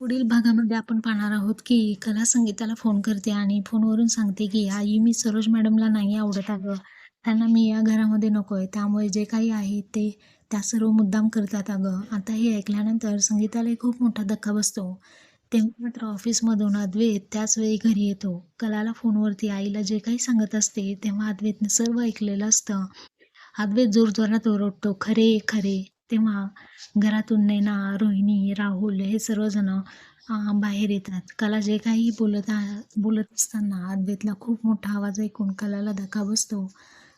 पुढील भागामध्ये आपण पाहणार आहोत की कला संगीताला फोन करते आणि फोनवरून सांगते की आई मी सरोज मॅडमला नाही आवडत अगं. त्यांना मी या घरामध्ये नको आहे त्यामुळे जे काही आहे ते त्या सर्व मुद्दाम करतात अगं. आता हे ऐकल्यानंतर संगीताला खूप मोठा धक्का बसतो. तेव्हा मात्र ऑफिसमधून अद्वैत त्याच वेळी घरी येतो. कलाला फोनवरती आईला जे काही सांगत असते तेव्हा अद्वैतने सर्व ऐकलेलं असतं. अद्वैत जोरजोरात ओरडतो खरे खरे. तेव्हा घरातून नैना रोहिणी राहुल हे सर्वजण बाहेर येतात. कला जे काही बोलत बोलत असताना अद्वैतला खूप मोठा आवाज ऐकून कलाला धक्का बसतो.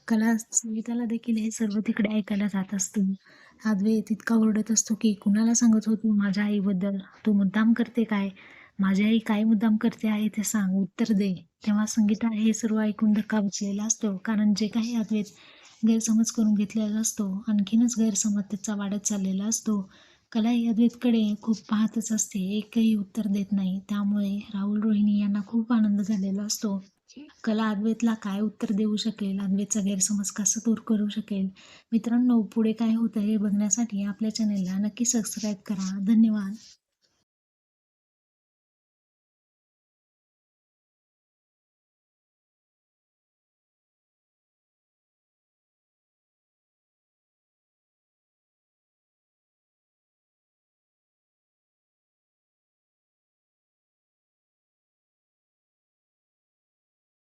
कला संगीताला देखील हे सर्व तिकडे ऐकायला जात असतो. अद्वैत इतका ओरडत असतो की कुणाला सांगत होतो माझ्या आईबद्दल तू मुद्दाम करते काय? माझी आई काय मुद्दाम करते आहे ते सांग उत्तर दे. तेव्हा संगीता हे सर्व ऐकून धक्का बसलेला असतो. कारण जे काही अद्वैत गैरसमज करून घेतलेला असतो आणखीनच गैरसमज त्याचा वाढत चाललेला असतो. कला ही अद्वैतकडे खूप पाहतच असते एकही उत्तर देत नाही. त्यामुळे राहुल रोहिणी यांना खूप आनंद झालेला असतो. कला अद्वैतला काय उत्तर देऊ शकेल? अद्वैतचा गैरसमज कसा दूर करू शकेल? मित्रांनो पुढे काय होतं हे बघण्यासाठी आपल्या चॅनेलला नक्की सबस्क्राईब करा. धन्यवाद.